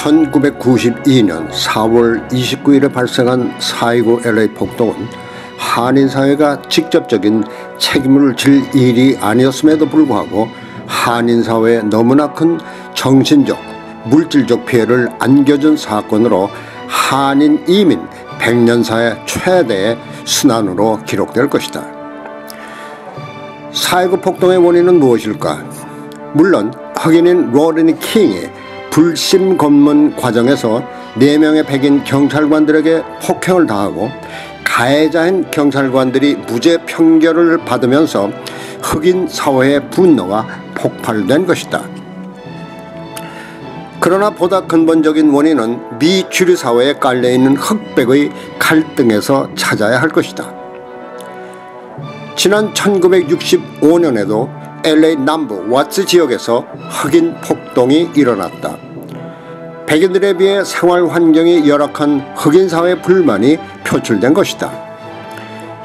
1992년 4월 29일에 발생한 4.29 LA 폭동은 한인사회가 직접적인 책임을 질 일이 아니었음에도 불구하고 한인사회에 너무나 큰 정신적, 물질적 피해를 안겨준 사건으로 한인 이민 100년사의 최대의 순환으로 기록될 것이다. 4.29 폭동의 원인은 무엇일까? 물론 흑인인 로리니 킹이 불심 검문 과정에서 4명의 백인 경찰관들에게 폭행을 당하고 가해자인 경찰관들이 무죄 평결을 받으면서 흑인 사회의 분노가 폭발된 것이다. 그러나 보다 근본적인 원인은 미 주류 사회에 깔려있는 흑백의 갈등에서 찾아야 할 것이다. 지난 1965년에도 LA 남부 와츠 지역에서 흑인 폭동이 일어났다. 백인들에 비해 생활 환경이 열악한 흑인 사회 불만이 표출된 것이다.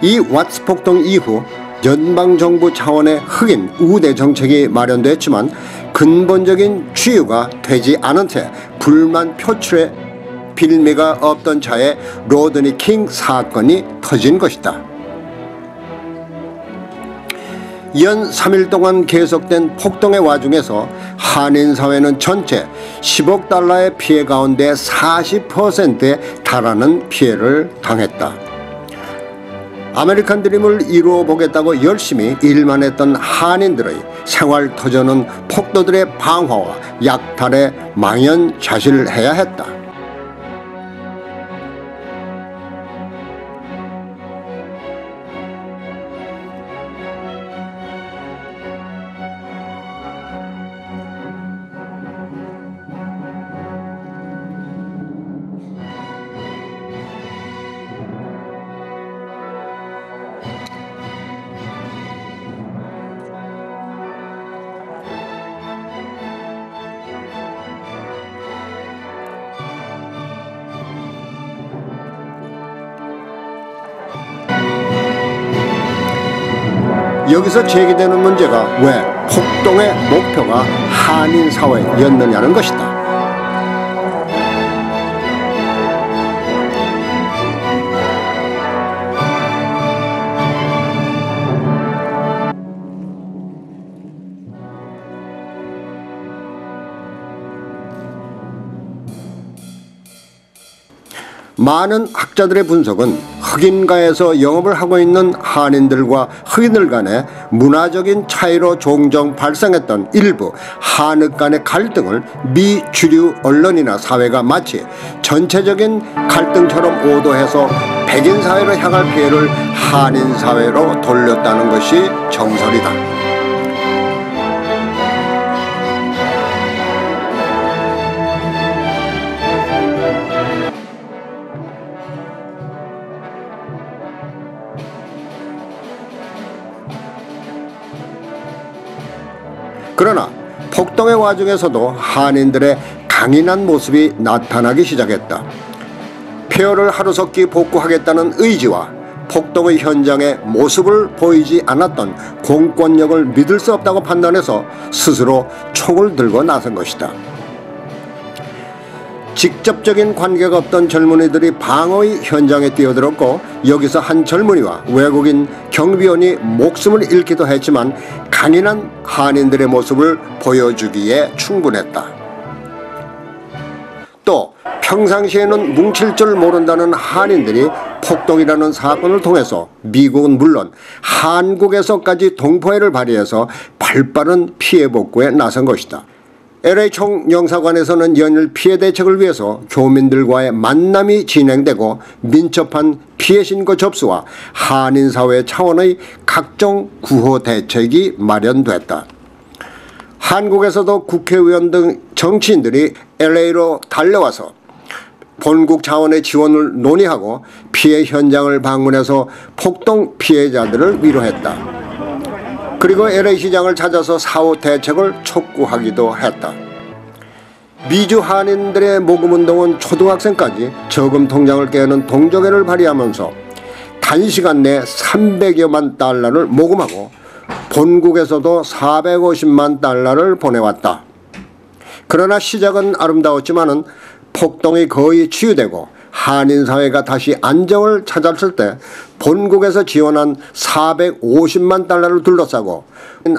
이 와츠 폭동 이후 연방정부 차원의 흑인 우대 정책이 마련됐지만 근본적인 주유가 되지 않은 채 불만 표출에 빌미가 없던 차에 로드니 킹 사건이 터진 것이다. 연 3일 동안 계속된 폭동의 와중에서 한인 사회는 전체 10억 달러의 피해 가운데 40%에 달하는 피해를 당했다. 아메리칸 드림을 이루어 보겠다고 열심히 일만 했던 한인들의 생활 터전은 폭도들의 방화와 약탈에 망연자실해야 했다. 여기서 제기되는 문제가 왜 폭동의 목표가 한인 사회였느냐는 것이다. 많은 학자들의 분석은 흑인가에서 영업을 하고 있는 한인들과 흑인들 간의 문화적인 차이로 종종 발생했던 일부 한흑 간의 갈등을 미 주류 언론이나 사회가 마치 전체적인 갈등처럼 오도해서 백인 사회로 향할 피해를 한인 사회로 돌렸다는 것이 정설이다. 그러나 폭동의 와중에서도 한인들의 강인한 모습이 나타나기 시작했다. 폐허를 하루속히 복구하겠다는 의지와 폭동의 현장에 모습을 보이지 않았던 공권력을 믿을 수 없다고 판단해서 스스로 총을 들고 나선 것이다. 직접적인 관계가 없던 젊은이들이 방어의 현장에 뛰어들었고 여기서 한 젊은이와 외국인 경비원이 목숨을 잃기도 했지만 강인한 한인들의 모습을 보여주기에 충분했다. 또 평상시에는 뭉칠 줄 모른다는 한인들이 폭동이라는 사건을 통해서 미국은 물론 한국에서까지 동포애를 발휘해서 발빠른 피해 복구에 나선 것이다. LA 총영사관에서는 연일 피해 대책을 위해서 교민들과의 만남이 진행되고 민첩한 피해 신고 접수와 한인사회 차원의 각종 구호 대책이 마련됐다. 한국에서도 국회의원 등 정치인들이 LA로 달려와서 본국 차원의 지원을 논의하고 피해 현장을 방문해서 폭동 피해자들을 위로했다. 그리고 LA시장을 찾아서 사후 대책을 촉구하기도 했다. 미주 한인들의 모금운동은 초등학생까지 저금 통장을 깨는 동정회를 발휘하면서 단시간 내 300여만 달러를 모금하고 본국에서도 450만 달러를 보내왔다. 그러나 시작은 아름다웠지만 폭동이 거의 치유되고 한인 사회가 다시 안정을 찾았을 때 본국에서 지원한 450만 달러를 둘러싸고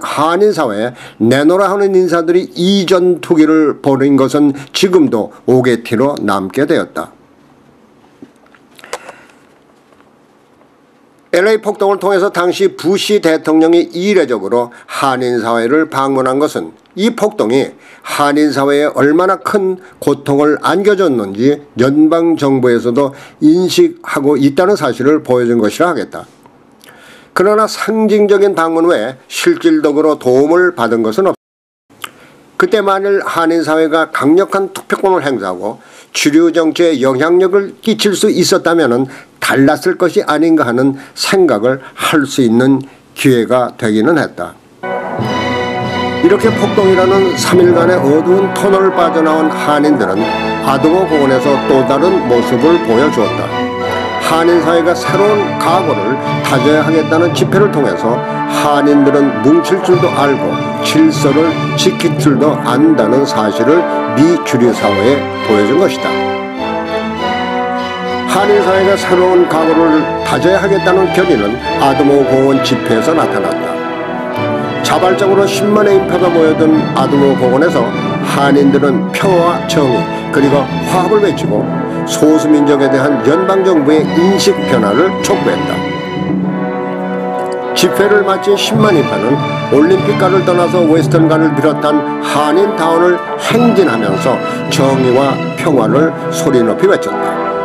한인 사회에 내노라 하는 인사들이 이전 투기를 벌인 것은 지금도 오게티로 남게 되었다. LA 폭동을 통해서 당시 부시 대통령이 이례적으로 한인 사회를 방문한 것은 이 폭동이 한인 사회에 얼마나 큰 고통을 안겨줬는지 연방 정부에서도 인식하고 있다는 사실을 보여준 것이라 하겠다. 그러나 상징적인 방문 외에 실질적으로 도움을 받은 것은 없다. 그때 만일 한인 사회가 강력한 투표권을 행사하고 주류 정치에 영향력을 끼칠 수 있었다면 달랐을 것이 아닌가 하는 생각을 할 수 있는 기회가 되기는 했다. 이렇게 폭동이라는 3일간의 어두운 터널 빠져나온 한인들은 아드모 공원에서 또 다른 모습을 보여주었다. 한인 사회가 새로운 각오를 다져야 하겠다는 집회를 통해서 한인들은 뭉칠 줄도 알고 질서를 지킬 줄도 안다는 사실을 미 주류 사회에 보여준 것이다. 한인 사회가 새로운 각오를 다져야 하겠다는 결의는 아드모 공원 집회에서 나타났다. 자발적으로 10만의 인파가 모여든 아드모 공원에서 한인들은 평화와 정의 그리고 화합을 외치고 소수민족에 대한 연방정부의 인식 변화를 촉구했다. 집회를 마친 10만 인파는 올림픽가를 떠나서 웨스턴가를 비롯한 한인타운을 행진하면서 정의와 평화를 소리 높이 외쳤다.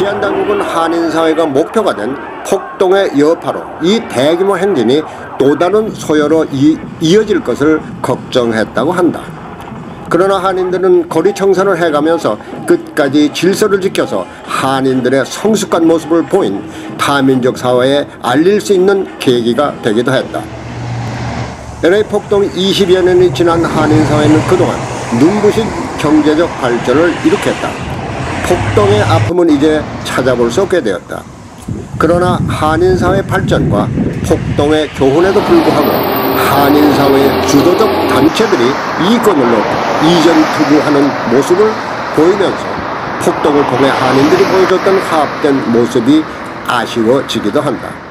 치안 당국은 한인 사회가 목표가 된 폭동의 여파로 이 대규모 행진이 또 다른 소요로 이, 이어질 것을 걱정했다고 한다. 그러나 한인들은 거리 청산을 해가면서 끝까지 질서를 지켜서 한인들의 성숙한 모습을 보인 타민족 사회에 알릴 수 있는 계기가 되기도 했다. LA 폭동 20여 년이 지난 한인 사회는 그동안 눈부신 경제적 발전을 일으켰다. 폭동의 아픔은 이제 찾아볼 수 없게 되었다. 그러나 한인사회 발전과 폭동의 교훈에도 불구하고 한인사회의 주도적 단체들이 이권으로 이전 투구하는 모습을 보이면서 폭동을 통해 한인들이 보여줬던 화합된 모습이 아쉬워지기도 한다.